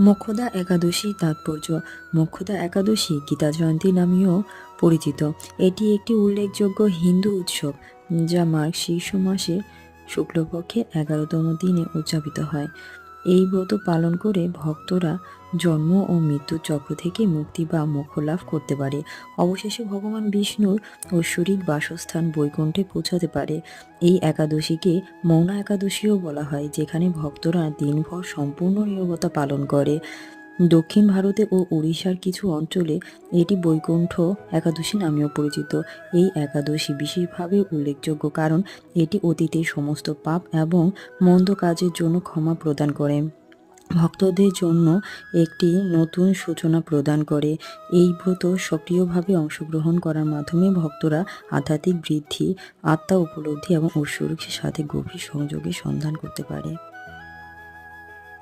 মোক্ষদা একাদশী তাৎপর্য। মোক্ষদা একাদশী গীতা জয়ন্তী নামেও পরিচিত। এটি একটি উল্লেখযোগ্য হিন্দু উৎসব, যা মার্গ শীর্ষ মাসে শুক্লপক্ষে এগারোতম দিনে উদযাপিত হয়। এই ব্রত পালন করে ভক্তরা জন্ম ও মৃত্যু চক্র থেকে মুক্তি বা মোক্ষ লাভ করতে পারে। অবশেষে ভগবান বিষ্ণুর ঐশ্বরিক বাসস্থান বৈকুণ্ঠে পৌঁছাতে পারে। এই একাদশীকে মৌনা একাদশীও বলা হয়, যেখানে ভক্তরা দিনভর সম্পূর্ণ নীরবতা পালন করে। দক্ষিণ ভারতে ও উড়িষ্যার কিছু অঞ্চলে এটি বৈকুণ্ঠ একাদশী নামেও পরিচিত। এই একাদশী বিশেষভাবে উল্লেখযোগ্য কারণ এটি অতীতের সমস্ত পাপ এবং মন্দ কাজের জন্য ক্ষমা প্রদান করে। ভক্তদের জন্য একটি নতুন সূচনা প্রদান করে। এই ব্রত সক্রিয়ভাবে অংশগ্রহণ করার মাধ্যমে ভক্তরা আধ্যাত্মিক বৃদ্ধি, আত্মা উপলব্ধি এবং ঐশ্বরিকের সাথে গভীর সংযোগের সন্ধান করতে পারে।